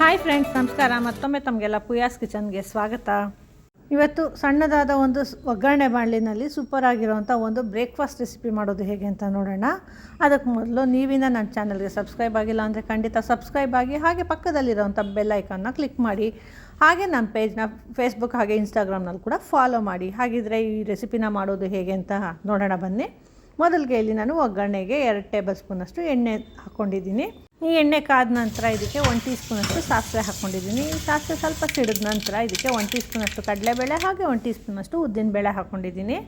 Hi friends, ನಮಸ್ಕಾರ. ಮತ್ತೊಮ್ಮೆ ತಮಗೆಲ್ಲ ಪುಯಾಸ್ ಕಿಚನ್ಗೆ ಸ್ವಾಗತ. ಇವತ್ತು ಸಣ್ಣದಾದ ಒಂದು ಒಗ್ಗರಣೆ ಬಾಣಲಿನಲ್ಲಿ ಸೂಪರ್ ಆಗಿರೋವಂಥ ಒಂದು ಬ್ರೇಕ್ಫಾಸ್ಟ್ ರೆಸಿಪಿ ಮಾಡೋದು ಹೇಗೆ ಅಂತ ನೋಡೋಣ. ಅದಕ್ಕೆ ಮೊದಲು ನೀವಿನ ನನ್ನ ಚಾನಲ್ಗೆ ಸಬ್ಸ್ಕ್ರೈಬ್ ಆಗಿಲ್ಲ ಅಂದರೆ ಖಂಡಿತ ಸಬ್ಸ್ಕ್ರೈಬ್ ಆಗಿ ಹಾಗೆ ಪಕ್ಕದಲ್ಲಿರೋವಂಥ ಬೆಲ್ ಐಕನ್ನ ಕ್ಲಿಕ್ ಮಾಡಿ. ಹಾಗೆ ನಮ್ಮ ಪೇಜ್ನ ಫೇಸ್ಬುಕ್ ಹಾಗೆ ಇನ್ಸ್ಟಾಗ್ರಾಮ್ನಲ್ಲಿ ಕೂಡ ಫಾಲೋ ಮಾಡಿ. ಹಾಗಿದ್ರೆ ಈ ರೆಸಿಪಿನ ಮಾಡೋದು ಹೇಗೆ ಅಂತ ನೋಡೋಣ ಬನ್ನಿ. ಮೊದಲಿಗೆ ಇಲ್ಲಿ ನಾನು ಒಗ್ಗರಣೆಗೆ ಎರಡು ಟೇಬಲ್ ಸ್ಪೂನಷ್ಟು ಎಣ್ಣೆ ಹಾಕ್ಕೊಂಡಿದ್ದೀನಿ. ಈ ಎಣ್ಣೆ ಕಾದ ನಂತರ ಇದಕ್ಕೆ ಒನ್ ಟೀ ಸ್ಪೂನಷ್ಟು ಸಾಸಿವೆ ಹಾಕ್ಕೊಂಡಿದ್ದೀನಿ. ಈ ಸಾಸಿವೆ ಸ್ವಲ್ಪ ಸಿಡಿದ ನಂತರ ಇದಕ್ಕೆ ಒನ್ ಟೀ ಸ್ಪೂನಷ್ಟು ಕಡಲೆಬೇಳೆ ಹಾಗೆ ಒನ್ ಟೀ ಸ್ಪೂನಷ್ಟು ಉದ್ದಿನಬೇಳೆ ಹಾಕ್ಕೊಂಡಿದ್ದೀನಿ.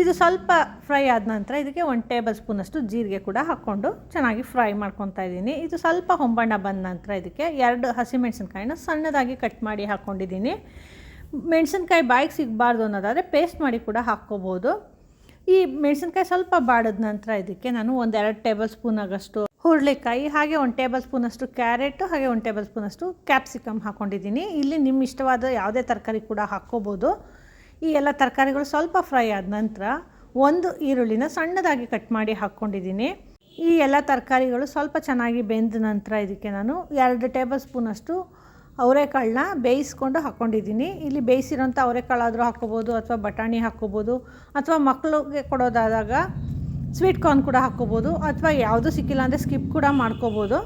ಇದು ಸ್ವಲ್ಪ ಫ್ರೈ ಆದ ನಂತರ ಇದಕ್ಕೆ ಒನ್ ಟೇಬಲ್ ಸ್ಪೂನಷ್ಟು ಜೀರಿಗೆ ಕೂಡ ಹಾಕ್ಕೊಂಡು ಚೆನ್ನಾಗಿ ಫ್ರೈ ಮಾಡ್ಕೊತಾ ಇದ್ದೀನಿ. ಇದು ಸ್ವಲ್ಪ ಹೊಂಬಣ್ಣ ಬಂದ ನಂತರ ಇದಕ್ಕೆ ಎರಡು ಹಸಿಮೆಣಸಿನ್ಕಾಯಿನ ಸಣ್ಣದಾಗಿ ಕಟ್ ಮಾಡಿ ಹಾಕ್ಕೊಂಡಿದ್ದೀನಿ. ಮೆಣಸಿನ್ಕಾಯಿ ಬಾಯಿಗೆ ಸಿಗಬಾರ್ದು ಅನ್ನೋದಾದರೆ ಪೇಸ್ಟ್ ಮಾಡಿ ಕೂಡ ಹಾಕ್ಕೋಬೋದು. ಈ ಮೆಣಸಿನ್ಕಾಯಿ ಸ್ವಲ್ಪ ಬಾಡಿದ ನಂತರ ಇದಕ್ಕೆ ನಾನು ಒಂದೆರಡು ಟೇಬಲ್ ಸ್ಪೂನ್ ಆಗಷ್ಟು ಹುರುಳಿಕಾಯಿ, ಹಾಗೆ ಒಂದು ಟೇಬಲ್ ಸ್ಪೂನಷ್ಟು ಕ್ಯಾರೆಟು, ಹಾಗೆ ಒಂದು ಟೇಬಲ್ ಸ್ಪೂನಷ್ಟು ಕ್ಯಾಪ್ಸಿಕಮ್ ಹಾಕ್ಕೊಂಡಿದ್ದೀನಿ ಇಲ್ಲಿ ನಿಮ್ಮ ಇಷ್ಟವಾದ ಯಾವುದೇ ತರಕಾರಿ ಕೂಡ ಹಾಕ್ಕೋಬೋದು. ಈ ಎಲ್ಲ ತರಕಾರಿಗಳು ಸ್ವಲ್ಪ ಫ್ರೈ ಆದ ನಂತರ ಒಂದು ಈರುಳ್ಳಿನ ಸಣ್ಣದಾಗಿ ಕಟ್ ಮಾಡಿ ಹಾಕ್ಕೊಂಡಿದ್ದೀನಿ ಈ ಎಲ್ಲ ತರಕಾರಿಗಳು ಸ್ವಲ್ಪ ಚೆನ್ನಾಗಿ ಬೆಂದ ನಂತರ ಇದಕ್ಕೆ ನಾನು ಎರಡು ಟೇಬಲ್ ಸ್ಪೂನಷ್ಟು ಅವರೆಕಾಳನ್ನ ಬೇಯಿಸ್ಕೊಂಡು ಹಾಕ್ಕೊಂಡಿದ್ದೀನಿ. ಇಲ್ಲಿ ಬೇಯಿಸಿರೋಂಥ ಅವರೆಕಾಳಾದರೂ ಹಾಕ್ಕೋಬೋದು ಅಥವಾ ಬಟಾಣಿ ಹಾಕ್ಕೋಬೋದು ಅಥವಾ ಮಕ್ಕಳಿಗೆ ಕೊಡೋದಾದಾಗ ಸ್ವೀಟ್ ಕಾರ್ನ್ ಕೂಡ ಹಾಕ್ಕೋಬೋದು ಅಥವಾ ಯಾವುದೂ ಸಿಕ್ಕಿಲ್ಲ ಅಂದರೆ ಸ್ಕಿಪ್ ಕೂಡ ಮಾಡ್ಕೋಬೋದು.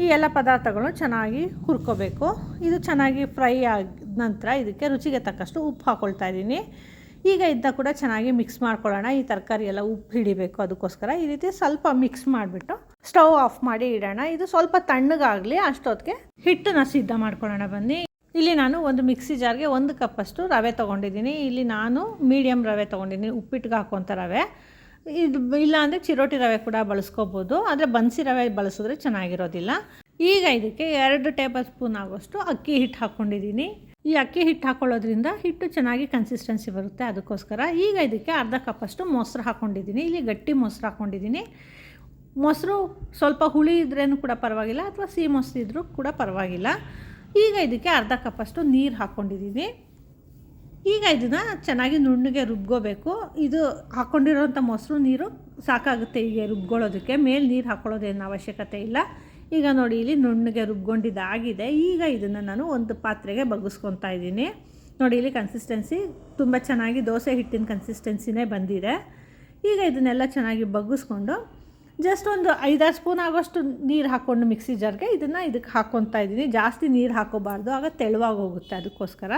ಈ ಎಲ್ಲ ಪದಾರ್ಥಗಳು ಚೆನ್ನಾಗಿ ಹುರ್ಕೋಬೇಕು. ಇದು ಚೆನ್ನಾಗಿ ಫ್ರೈ ಆದ ನಂತರ ಇದಕ್ಕೆ ರುಚಿಗೆ ತಕ್ಕಷ್ಟು ಉಪ್ಪು ಹಾಕ್ಕೊಳ್ತಾ ಇದ್ದೀನಿ. ಈಗ ಇದನ್ನ ಕೂಡ ಚೆನ್ನಾಗಿ ಮಿಕ್ಸ್ ಮಾಡ್ಕೊಳ್ಳೋಣ. ಈ ತರಕಾರಿ ಎಲ್ಲ ಉಪ್ಪು ಹಿಡಿಬೇಕು ಅದಕ್ಕೋಸ್ಕರ. ಈ ರೀತಿ ಸ್ವಲ್ಪ ಮಿಕ್ಸ್ ಮಾಡಿಬಿಟ್ಟು ಸ್ಟವ್ ಆಫ್ ಮಾಡಿ ಇಡೋಣ. ಇದು ಸ್ವಲ್ಪ ತಣ್ಣಗಾಗಲಿ ಅಷ್ಟೊತ್ತಿಗೆ ಹಿಟ್ಟನ್ನ ಸಿದ್ಧ ಮಾಡ್ಕೊಳ್ಳೋಣ ಬನ್ನಿ. ಇಲ್ಲಿ ನಾನು ಒಂದು ಮಿಕ್ಸಿ ಜಾರ್ಗೆ ಒಂದು ಕಪ್ಪಷ್ಟು ರವೆ ತೊಗೊಂಡಿದ್ದೀನಿ. ಇಲ್ಲಿ ನಾನು ಮೀಡಿಯಮ್ ರವೆ ತೊಗೊಂಡಿದ್ದೀನಿ. ಉಪ್ಪಿಟ್ಟಿಗೆ ಹಾಕುವಂಥ ರವೆ. ಇದು ಇಲ್ಲ ಅಂದರೆ ಚಿರೋಟಿ ರವೆ ಕೂಡ ಬಳಸ್ಕೋಬೋದು. ಆದರೆ ಬನ್ಸಿ ರವೆ ಬಳಸಿದ್ರೆ ಚೆನ್ನಾಗಿರೋದಿಲ್ಲ. ಈಗ ಇದಕ್ಕೆ ಎರಡು ಟೇಬಲ್ ಸ್ಪೂನ್ ಆಗೋಷ್ಟು ಅಕ್ಕಿ ಹಿಟ್ಟು ಹಾಕ್ಕೊಂಡಿದ್ದೀನಿ. ಈ ಅಕ್ಕಿ ಹಿಟ್ಟು ಹಾಕ್ಕೊಳ್ಳೋದ್ರಿಂದ ಹಿಟ್ಟು ಚೆನ್ನಾಗಿ ಕನ್ಸಿಸ್ಟೆನ್ಸಿ ಬರುತ್ತೆ ಅದಕ್ಕೋಸ್ಕರ. ಈಗ ಇದಕ್ಕೆ ಅರ್ಧ ಕಪ್ಪಷ್ಟು ಮೊಸರು ಹಾಕ್ಕೊಂಡಿದ್ದೀನಿ ಇಲ್ಲಿ ಗಟ್ಟಿ ಮೊಸರು ಹಾಕ್ಕೊಂಡಿದ್ದೀನಿ ಮೊಸರು ಸ್ವಲ್ಪ ಹುಳಿ ಇದ್ರೇನು ಕೂಡ ಪರವಾಗಿಲ್ಲ, ಅಥವಾ ಸಿಹಿ ಮೊಸರು ಇದ್ರೂ ಕೂಡ ಪರವಾಗಿಲ್ಲ. ಈಗ ಇದಕ್ಕೆ ಅರ್ಧ ಕಪ್ಪಷ್ಟು ನೀರು ಹಾಕ್ಕೊಂಡಿದ್ದೀನಿ ಈಗ ಇದನ್ನು ಚೆನ್ನಾಗಿ ನುಣ್ಣಗೆ ರುಬ್ಕೋಬೇಕು. ಇದು ಹಾಕ್ಕೊಂಡಿರೋಂಥ ಮೊಸರು ನೀರು ಸಾಕಾಗುತ್ತೆ ಹೀಗೆ ರುಬ್ಕೊಳ್ಳೋದಕ್ಕೆ. ಮೇಲೆ ನೀರು ಹಾಕ್ಕೊಳ್ಳೋದೇನು ಅವಶ್ಯಕತೆ ಇಲ್ಲ. ಈಗ ನೋಡಿ, ಇಲ್ಲಿ ನುಣ್ಣಗೆ ರುಬ್ಕೊಂಡಿದ್ದಾಗಿದೆ. ಈಗ ಇದನ್ನು ನಾನು ಒಂದು ಪಾತ್ರೆಗೆ ಬಗ್ಗಿಸ್ಕೊತಾ ಇದ್ದೀನಿ. ನೋಡಿ, ಇಲ್ಲಿ ಕನ್ಸಿಸ್ಟೆನ್ಸಿ ತುಂಬ ಚೆನ್ನಾಗಿ ದೋಸೆ ಹಿಟ್ಟಿನ ಕನ್ಸಿಸ್ಟೆನ್ಸಿನೇ ಬಂದಿದೆ. ಈಗ ಇದನ್ನೆಲ್ಲ ಚೆನ್ನಾಗಿ ಬಗ್ಗಿಸ್ಕೊಂಡು ಜಸ್ಟ್ ಒಂದು ಐದಾರು ಸ್ಪೂನ್ ಆಗೋಷ್ಟು ನೀರು ಹಾಕ್ಕೊಂಡು ಮಿಕ್ಸಿ ಜಾರ್ಗೆ ಇದನ್ನು ಇದಕ್ಕೆ ಹಾಕ್ಕೊತಾ ಇದ್ದೀನಿ. ಜಾಸ್ತಿ ನೀರು ಹಾಕೋಬಾರ್ದು. ಆಗ ತೆಳುವಾಗಿ ಹೋಗುತ್ತೆ ಅದಕ್ಕೋಸ್ಕರ.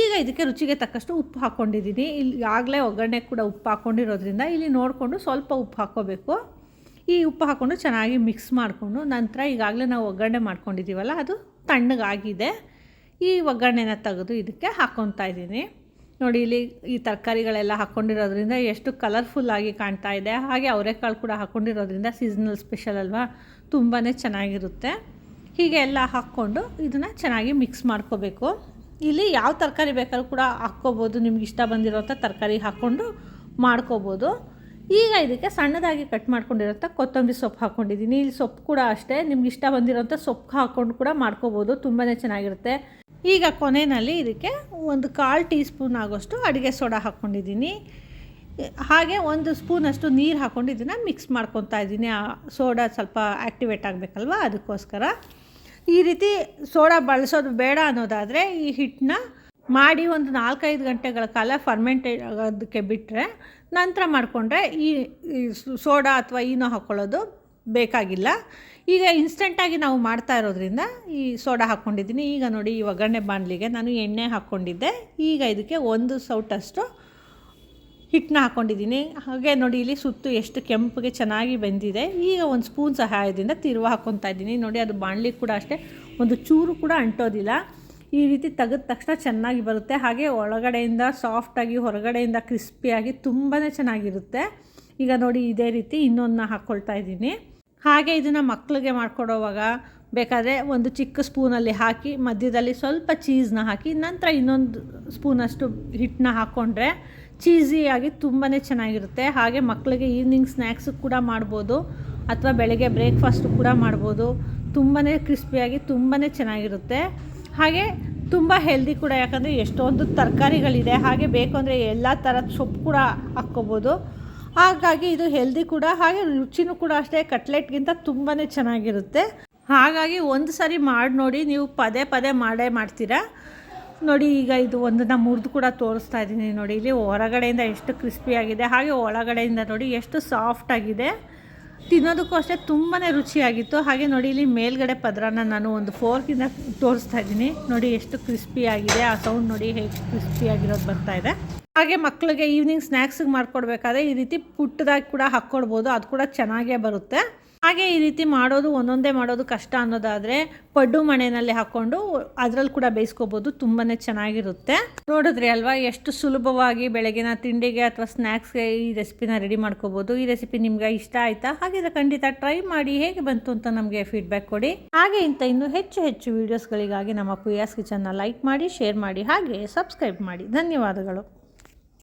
ಈಗ ಇದಕ್ಕೆ ರುಚಿಗೆ ತಕ್ಕಷ್ಟು ಉಪ್ಪು ಹಾಕ್ಕೊಂಡಿದ್ದೀನಿ ಇಲ್ಲಿ ಆಗಲೇ ಒಗ್ಗರಣೆ ಕೂಡ ಉಪ್ಪು ಹಾಕ್ಕೊಂಡಿರೋದ್ರಿಂದ ಇಲ್ಲಿ ನೋಡಿಕೊಂಡು ಸ್ವಲ್ಪ ಉಪ್ಪು ಹಾಕ್ಕೋಬೇಕು ಈ ಉಪ್ಪು ಹಾಕ್ಕೊಂಡು ಚೆನ್ನಾಗಿ ಮಿಕ್ಸ್ ಮಾಡಿಕೊಂಡು ನಂತರ ಈಗಾಗಲೇ ನಾವು ಒಗ್ಗರಣೆ ಮಾಡ್ಕೊಂಡಿದ್ದೀವಲ್ಲ ಅದು ತಣ್ಣಗಾಗಿದೆ. ಈ ಒಗ್ಗರಣೆನ ತೆಗೆದು ಇದಕ್ಕೆ ಹಾಕ್ಕೊತಾ ಇದ್ದೀನಿ. ನೋಡಿ ಇಲ್ಲಿ ಈ ತರಕಾರಿಗಳೆಲ್ಲ ಹಾಕ್ಕೊಂಡಿರೋದ್ರಿಂದ ಎಷ್ಟು ಕಲರ್ಫುಲ್ಲಾಗಿ ಕಾಣ್ತಾ ಇದೆ. ಹಾಗೆ ಅವರೆಕಾಳು ಕೂಡ ಹಾಕ್ಕೊಂಡಿರೋದ್ರಿಂದ ಸೀಸನಲ್ ಸ್ಪೆಷಲ್ ಅಲ್ವಾ? ತುಂಬಾ ಚೆನ್ನಾಗಿರುತ್ತೆ. ಹೀಗೆ ಎಲ್ಲ ಹಾಕ್ಕೊಂಡು ಇದನ್ನು ಚೆನ್ನಾಗಿ ಮಿಕ್ಸ್ ಮಾಡ್ಕೋಬೇಕು. ಇಲ್ಲಿ ಯಾವ ತರಕಾರಿ ಬೇಕಾದ್ರೂ ಕೂಡ ಹಾಕ್ಕೋಬೋದು. ನಿಮ್ಗೆ ಇಷ್ಟ ಬಂದಿರೋಂಥ ತರಕಾರಿ ಹಾಕ್ಕೊಂಡು ಮಾಡ್ಕೋಬೋದು. ಈಗ ಇದಕ್ಕೆ ಸಣ್ಣದಾಗಿ ಕಟ್ ಮಾಡ್ಕೊಂಡಿರೋಂಥ ಕೊತ್ತಂಬರಿ ಸೊಪ್ಪು ಹಾಕ್ಕೊಂಡಿದ್ದೀನಿ ಇಲ್ಲಿ ಸೊಪ್ಪು ಕೂಡ ಅಷ್ಟೇ. ನಿಮ್ಗೆ ಇಷ್ಟ ಬಂದಿರೋಂಥ ಸೊಪ್ಪು ಹಾಕ್ಕೊಂಡು ಕೂಡ ಮಾಡ್ಕೋಬೋದು. ತುಂಬಾ ಚೆನ್ನಾಗಿರುತ್ತೆ. ಈಗ ಕೊನೆಯಲ್ಲಿ ಇದಕ್ಕೆ ಒಂದು ಕಾಲು ಟೀ ಸ್ಪೂನ್ ಆಗೋಷ್ಟು ಅಡುಗೆ ಸೋಡಾ ಹಾಕ್ಕೊಂಡಿದ್ದೀನಿ. ಹಾಗೆ ಒಂದು ಸ್ಪೂನಷ್ಟು ನೀರು ಹಾಕ್ಕೊಂಡು ಮಿಕ್ಸ್ ಮಾಡ್ಕೊತಾ ಇದ್ದೀನಿ. ಆ ಸೋಡಾ ಸ್ವಲ್ಪ ಆ್ಯಕ್ಟಿವೇಟ್ ಆಗಬೇಕಲ್ವ? ಅದಕ್ಕೋಸ್ಕರ. ಈ ರೀತಿ ಸೋಡಾ ಬಳಸೋದು ಬೇಡ ಅನ್ನೋದಾದರೆ ಈ ಹಿಟ್ಟನ್ನ ಮಾಡಿ ಒಂದು ನಾಲ್ಕೈದು ಗಂಟೆಗಳ ಕಾಲ ಫರ್ಮೆಂಟೇ ಆಗೋದಕ್ಕೆ ಬಿಟ್ಟರೆ ನಂತರ ಮಾಡಿಕೊಂಡ್ರೆ ಈ ಈ ಸೋಡಾ ಅಥವಾ ಈನೋ ಹಾಕ್ಕೊಳ್ಳೋದು ಬೇಕಾಗಿಲ್ಲ. ಈಗ ಇನ್ಸ್ಟೆಂಟಾಗಿ ನಾವು ಮಾಡ್ತಾ ಇರೋದ್ರಿಂದ ಈ ಸೋಡಾ ಹಾಕ್ಕೊಂಡಿದ್ದೀನಿ. ಈಗ ನೋಡಿ ಈ ಒಗ್ಗರಣೆ ಬಾಣಲಿಗೆ ನಾನು ಎಣ್ಣೆ ಹಾಕ್ಕೊಂಡಿದ್ದೆ. ಈಗ ಇದಕ್ಕೆ ಒಂದು ಸೌಟಷ್ಟು ಹಿಟ್ಟನ್ನ ಹಾಕ್ಕೊಂಡಿದ್ದೀನಿ. ಹಾಗೆ ನೋಡಿ ಇಲ್ಲಿ ಸುತ್ತು ಎಷ್ಟು ಕೆಂಪಗೆ ಚೆನ್ನಾಗಿ ಬೆಂದಿದೆ. ಈಗ ಒಂದು ಸ್ಪೂನ್ ಸಹಾಯದಿಂದ ತಿರುವ ಹಾಕ್ಕೊತಾ ಇದ್ದೀನಿ. ನೋಡಿ ಅದು ಬಾಣಲಿ ಕೂಡ ಅಷ್ಟೇ, ಒಂದು ಚೂರು ಕೂಡ ಅಂಟೋದಿಲ್ಲ. ಈ ರೀತಿ ತೆಗೆದ ತಕ್ಷಣ ಚೆನ್ನಾಗಿ ಬರುತ್ತೆ. ಹಾಗೆ ಒಳಗಡೆಯಿಂದ ಸಾಫ್ಟಾಗಿ ಹೊರಗಡೆಯಿಂದ ಕ್ರಿಸ್ಪಿಯಾಗಿ ತುಂಬಾ ಚೆನ್ನಾಗಿರುತ್ತೆ. ಈಗ ನೋಡಿ ಇದೇ ರೀತಿ ಇನ್ನೊಂದನ್ನ ಹಾಕ್ಕೊಳ್ತಾ ಇದ್ದೀನಿ. ಹಾಗೆ ಇದನ್ನು ಮಕ್ಕಳಿಗೆ ಮಾಡ್ಕೊಡೋವಾಗ ಬೇಕಾದರೆ ಒಂದು ಚಿಕ್ಕ ಸ್ಪೂನಲ್ಲಿ ಹಾಕಿ ಮಧ್ಯದಲ್ಲಿ ಸ್ವಲ್ಪ ಚೀಸ್ನ ಹಾಕಿ, ನಂತರ ಇನ್ನೊಂದು ಸ್ಪೂನಷ್ಟು ಹಿಟ್ಟನ್ನ ಹಾಕ್ಕೊಂಡ್ರೆ ಚೀಸಿಯಾಗಿ ತುಂಬಾ ಚೆನ್ನಾಗಿರುತ್ತೆ. ಹಾಗೆ ಮಕ್ಕಳಿಗೆ ಈವ್ನಿಂಗ್ ಸ್ನ್ಯಾಕ್ಸು ಕೂಡ ಮಾಡ್ಬೋದು, ಅಥವಾ ಬೆಳಗ್ಗೆ ಬ್ರೇಕ್ಫಾಸ್ಟು ಕೂಡ ಮಾಡ್ಬೋದು. ತುಂಬಾ ಕ್ರಿಸ್ಪಿಯಾಗಿ ತುಂಬಾ ಚೆನ್ನಾಗಿರುತ್ತೆ. ಹಾಗೆ ತುಂಬ ಹೆಲ್ದಿ ಕೂಡ, ಯಾಕಂದರೆ ಎಷ್ಟೊಂದು ತರಕಾರಿಗಳಿದೆ. ಹಾಗೆ ಬೇಕು ಅಂದರೆ ಎಲ್ಲ ಥರದ ಸೊಪ್ಪು ಕೂಡ ಹಾಕ್ಕೋಬೋದು. ಹಾಗಾಗಿ ಇದು ಹೆಲ್ದಿ ಕೂಡ, ಹಾಗೆ ರುಚಿನೂ ಕೂಡ ಅಷ್ಟೇ ಕಟ್ಲೆಟ್ಗಿಂತ ತುಂಬಾ ಚೆನ್ನಾಗಿರುತ್ತೆ. ಹಾಗಾಗಿ ಒಂದು ಸಾರಿ ಮಾಡಿ ನೋಡಿ, ನೀವು ಪದೇ ಪದೇ ಮಾಡೇ ಮಾಡ್ತೀರಾ? ನೋಡಿ, ಈಗ ಇದು ಒಂದನ್ನು ಮುರಿದು ಕೂಡ ತೋರಿಸ್ತಾ ಇದ್ದೀನಿ ನೋಡಿ, ಇಲ್ಲಿ ಹೊರಗಡೆಯಿಂದ ಎಷ್ಟು ಕ್ರಿಸ್ಪಿಯಾಗಿದೆ ಹಾಗೆ ಒಳಗಡೆಯಿಂದ ನೋಡಿ ಎಷ್ಟು ಸಾಫ್ಟಾಗಿದೆ ತಿನ್ನೋದಕ್ಕೂ ಅಷ್ಟೇ ತುಂಬಾ ರುಚಿಯಾಗಿತ್ತು. ಹಾಗೆ ನೋಡಿ, ಇಲ್ಲಿ ಮೇಲ್ಗಡೆ ಪದರನ ನಾನು ಒಂದು ಫೋರ್ಕಿಂದ ತೋರಿಸ್ತಾ ಇದ್ದೀನಿ. ನೋಡಿ, ಎಷ್ಟು ಕ್ರಿಸ್ಪಿಯಾಗಿದೆ ಆ ಸೌಂಡ್ ನೋಡಿ, ಹೇಗೆ ಕ್ರಿಸ್ಪಿಯಾಗಿರೋದು ಬರ್ತಾ ಇದೆ. ಹಾಗೆ ಮಕ್ಕಳಿಗೆ ಈವ್ನಿಂಗ್ ಸ್ನ್ಯಾಕ್ಸಿಗೆ ಮಾಡ್ಕೊಡ್ಬೇಕಾದ್ರೆ ಈ ರೀತಿ ಪುಟ್ಟದಾಗಿ ಕೂಡ ಹಾಕ್ಕೊಡ್ಬೋದು. ಅದು ಕೂಡ ಚೆನ್ನಾಗೇ ಬರುತ್ತೆ. ಹಾಗೆ ಈ ರೀತಿ ಮಾಡೋದು, ಒಂದೊಂದೇ ಮಾಡೋದು ಕಷ್ಟ ಅನ್ನೋದಾದರೆ ಪಡ್ಡು ಮಣೆಯಲ್ಲಿ ಹಾಕ್ಕೊಂಡು ಅದರಲ್ಲಿ ಕೂಡ ಬೇಯಿಸ್ಕೋಬೋದು. ತುಂಬಾ ಚೆನ್ನಾಗಿರುತ್ತೆ. ನೋಡಿದ್ರಿ ಅಲ್ವಾ, ಎಷ್ಟು ಸುಲಭವಾಗಿ ಬೆಳಗಿನ ತಿಂಡಿಗೆ ಅಥವಾ ಸ್ನ್ಯಾಕ್ಸ್ಗೆ ಈ ರೆಸಿಪಿನ ರೆಡಿ ಮಾಡ್ಕೋಬೋದು. ಈ ರೆಸಿಪಿ ನಿಮ್ಗೆ ಇಷ್ಟ ಆಯ್ತಾ? ಹಾಗಿದ್ರೆ ಖಂಡಿತ ಟ್ರೈ ಮಾಡಿ ಹೇಗೆ ಬಂತು ಅಂತ ನಮಗೆ ಫೀಡ್ಬ್ಯಾಕ್ ಕೊಡಿ. ಹಾಗೆ ಇಂಥ ಇನ್ನೂ ಹೆಚ್ಚು ಹೆಚ್ಚು ವೀಡಿಯೋಸ್ಗಳಿಗಾಗಿ ನಮ್ಮ ಪುಯಾಸ್ ಕಿಚನ್ನ ಲೈಕ್ ಮಾಡಿ ಶೇರ್ ಮಾಡಿ ಹಾಗೆ ಸಬ್ಸ್ಕ್ರೈಬ್ ಮಾಡಿ. ಧನ್ಯವಾದಗಳು.